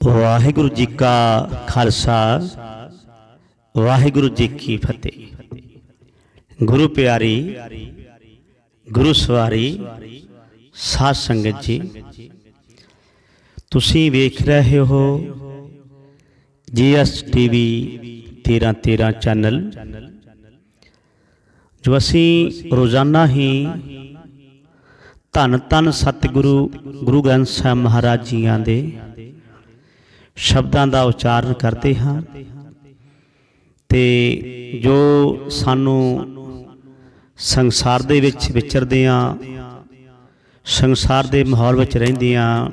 ਵਾਹਿਗੁਰੂ ਜੀ ਕਾ ਖਾਲਸਾ, ਵਾਹਿਗੁਰੂ ਜੀ ਕੀ ਫਤਿਹ। ਗੁਰੂ ਪਿਆਰੀ, ਗੁਰੂ ਸਵਾਰੀ, ਸਾਧ ਸੰਗਤ ਜੀ, ਤੁਸੀਂ ਵੇਖ ਰਹੇ ਹੋ ਜੀਐਸ ਟੀਵੀ 1313 ਚੈਨਲ, ਜੋ ਅਸੀਂ ਰੋਜ਼ਾਨਾ ਹੀ ਧੰਨ ਧੰਨ ਸਤਿਗੁਰੂ ਗੁਰੂ ਗ੍ਰੰਥ ਸਾਹਿਬ ਮਹਾਰਾਜ ਜੀਆਂ ਦੇ ਸ਼ਬਦਾਂ ਦਾ ਉਚਾਰਨ ਕਰਦੇ ਹਾਂ ਤੇ ਜੋ ਸਾਨੂੰ ਸੰਸਾਰ ਦੇ ਵਿੱਚ ਵਿਚਰਦੇ ਆ ਸੰਸਾਰ ਦੇ ਮਾਹੌਲ ਵਿੱਚ ਰਹਿੰਦੀਆਂ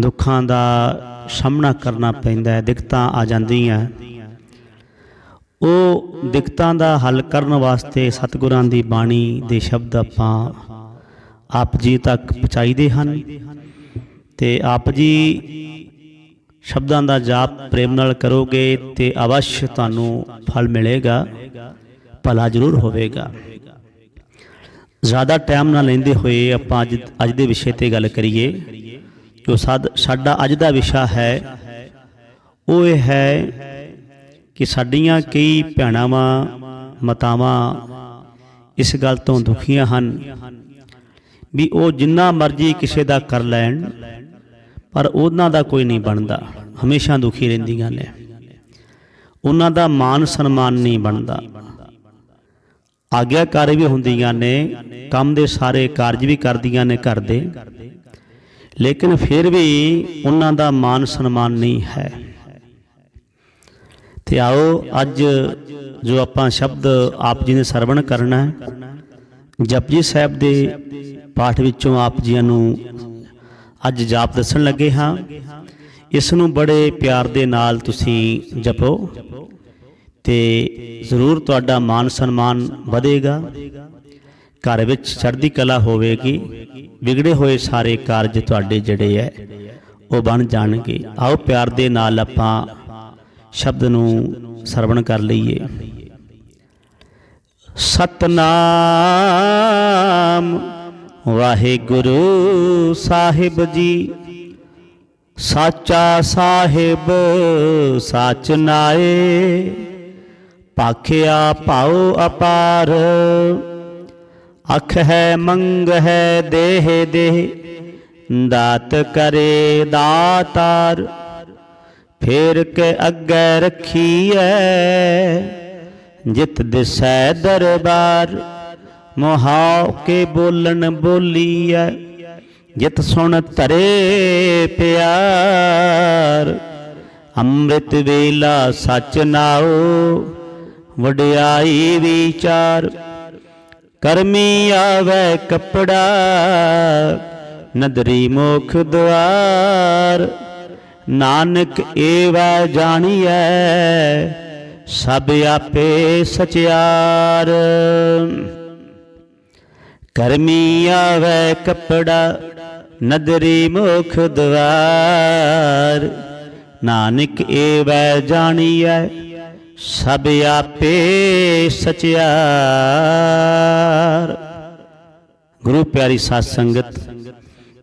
ਦੁੱਖਾਂ ਦਾ ਸਾਹਮਣਾ ਕਰਨਾ ਪੈਂਦਾ ਹੈ, ਦਿੱਕਤਾਂ ਆ ਜਾਂਦੀਆਂ। ਉਹ ਦਿੱਕਤਾਂ ਦਾ ਹੱਲ ਕਰਨ ਵਾਸਤੇ ਸਤਿਗੁਰਾਂ ਦੀ ਬਾਣੀ ਦੇ ਸ਼ਬਦ ਆਪਾਂ ਆਪ ਜੀ ਤੱਕ ਪਹੁੰਚਾਈਦੇ ਹਨ ਤੇ ਆਪ ਜੀ ਸ਼ਬਦਾਂ ਦਾ ਜਾਪ ਪ੍ਰੇਮ ਨਾਲ ਕਰੋਗੇ ਤੇ ਅਵਸ਼ ਤੁਹਾਨੂੰ ਫਲ ਮਿਲੇਗਾ, ਭਲਾ ਜ਼ਰੂਰ ਹੋਵੇਗਾ। ਜ਼ਿਆਦਾ ਟਾਈਮ ਨਾ ਲੈਂਦੇ ਹੋਏ ਆਪਾਂ ਅੱਜ ਅੱਜ ਦੇ ਵਿਸ਼ੇ ਤੇ ਗੱਲ ਕਰੀਏ, ਜੋ ਸਾਡਾ ਅੱਜ ਦਾ ਵਿਸ਼ਾ ਹੈ, ਉਹ ਇਹ ਹੈ ਕਿ ਸਾਡੀਆਂ ਕਈ ਭੈਣਾਵਾਂ, ਮਤਾਵਾਂ ਇਸ ਗੱਲ ਤੋਂ ਦੁਖੀਆਂ ਹਨ ਵੀ ਉਹ ਜਿੰਨਾ ਮਰਜ਼ੀ ਕਿਸੇ ਦਾ ਕਰ ਲੈਣ ਪਰ ਉਹਨਾਂ ਦਾ ਕੋਈ ਨਹੀਂ ਬਣਦਾ। ਹਮੇਸ਼ਾ ਦੁਖੀ ਰਹਿੰਦੀਆਂ ਨੇ। ਉਹਨਾਂ ਦਾ ਮਾਨ ਸਨਮਾਨ ਨਹੀਂ ਬਣਦਾ। ਆਗਿਆਕਾਰ ਵੀ ਹੁੰਦੀਆਂ ਨੇ, ਕੰਮ ਦੇ ਸਾਰੇ ਕਾਰਜ ਵੀ ਕਰਦੀਆਂ ਨੇ ਘਰ ਦੇ। ਲੇਕਿਨ ਫਿਰ ਵੀ ਉਹਨਾਂ ਦਾ ਮਾਨ ਸਨਮਾਨ ਨਹੀਂ ਹੈ। ਤੇ ਆਓ ਅੱਜ ਜੋ ਆਪਾਂ ਸ਼ਬਦ ਆਪ ਜੀ ਨੇ ਸਰਵਣ ਕਰਨਾ ਹੈ, ਜਪਜੀ ਸਾਹਿਬ ਦੇ ਪਾਠ ਵਿੱਚੋਂ ਆਪ ਜੀਆਂ ਨੂੰ ਅੱਜ ਜਾਪ ਦੱਸਣ ਲੱਗੇ ਹਾਂ। ਇਸ ਨੂੰ ਬੜੇ ਪਿਆਰ ਦੇ ਨਾਲ ਤੁਸੀਂ ਜਪੋ ਤੇ ਜ਼ਰੂਰ ਤੁਹਾਡਾ ਮਾਨ ਸਨਮਾਨ ਵਧੇਗਾ। ਘਰ ਵਿੱਚ ਚੜ੍ਹਦੀ ਕਲਾ ਹੋਵੇਗੀ। ਵਿਗੜੇ ਹੋਏ ਸਾਰੇ ਕਾਰਜ ਤੁਹਾਡੇ ਜਿਹੜੇ ਹੈ ਉਹ ਬਣ ਜਾਣਗੇ। ਆਓ ਪਿਆਰ ਦੇ ਨਾਲ ਆਪਾਂ ਸ਼ਬਦ ਨੂੰ ਸਰਵਣ ਕਰ ਲਈਏ। ਸਤਨਾਮ ਵਾਹਿਗੁਰੂ ਸਾਹਿਬ ਜੀ, ਸਾਚਾ ਸਾਹਿਬ, ਸਾਚ ਨਾਏ। ਪਾਖਿਆ ਭਾਉ ਅਪਾਰ, ਅਖ ਹੈ, ਮੰਗ ਹੈ, ਦੇਹ ਦੇਹ ਦਾਤ ਕਰੇ ਦਾਤਾਰ, ਫੇਰ ਕੇ ਅੱਗੇ ਰੱਖੀਐ। ਜਿਤ ਦਿਸੈ ਦਰਬਾਰ। ਮੋਹਾਉ ਕੇ ਬੋਲਣ ਬੋਲੀਐ, ਜਿਤ ਸੁਣ ਧਰੇ ਪਿਆਰ। ਅੰਮ੍ਰਿਤ ਵੇਲਾ ਸਚ ਨਾਉ, ਵਡਿਆਈ ਵਿਚਾਰ। ਕਰਮੀ ਆਵੇ ਕਪੜਾ, ਨਦਰੀ ਮੋਖ ਦੁਆਰ ਨਾਨਕ ਏਵੈ ਜਾਣੀਐ, ਸਭ ਆਪੇ ਸਚਿਆਰ। ਕਰਮੀ ਆਵੇ ਕਪੜਾ, ਨਦਰੀ ਮੁਖ ਦਵਾਰ। ਨਾਨਕ ਏਵੈ ਜਾਣੀਐ, ਸਭ ਆਪੇ ਸਚਿਆਰ। ਗੁਰੂ ਪਿਆਰੀ ਸਾਧ ਸੰਗਤ,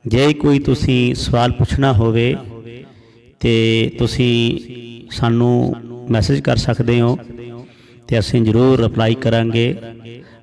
ਜੇ ਕੋਈ ਤੁਸੀਂ ਸਵਾਲ ਪੁੱਛਣਾ ਹੋਵੇ ਤੇ ਤੁਸੀਂ ਸਾਨੂੰ ਮੈਸੇਜ ਕਰ ਸਕਦੇ ਹੋ ਤੇ ਅਸੀਂ ਜ਼ਰੂਰ ਰਿਪਲਾਈ ਕਰਾਂਗੇ।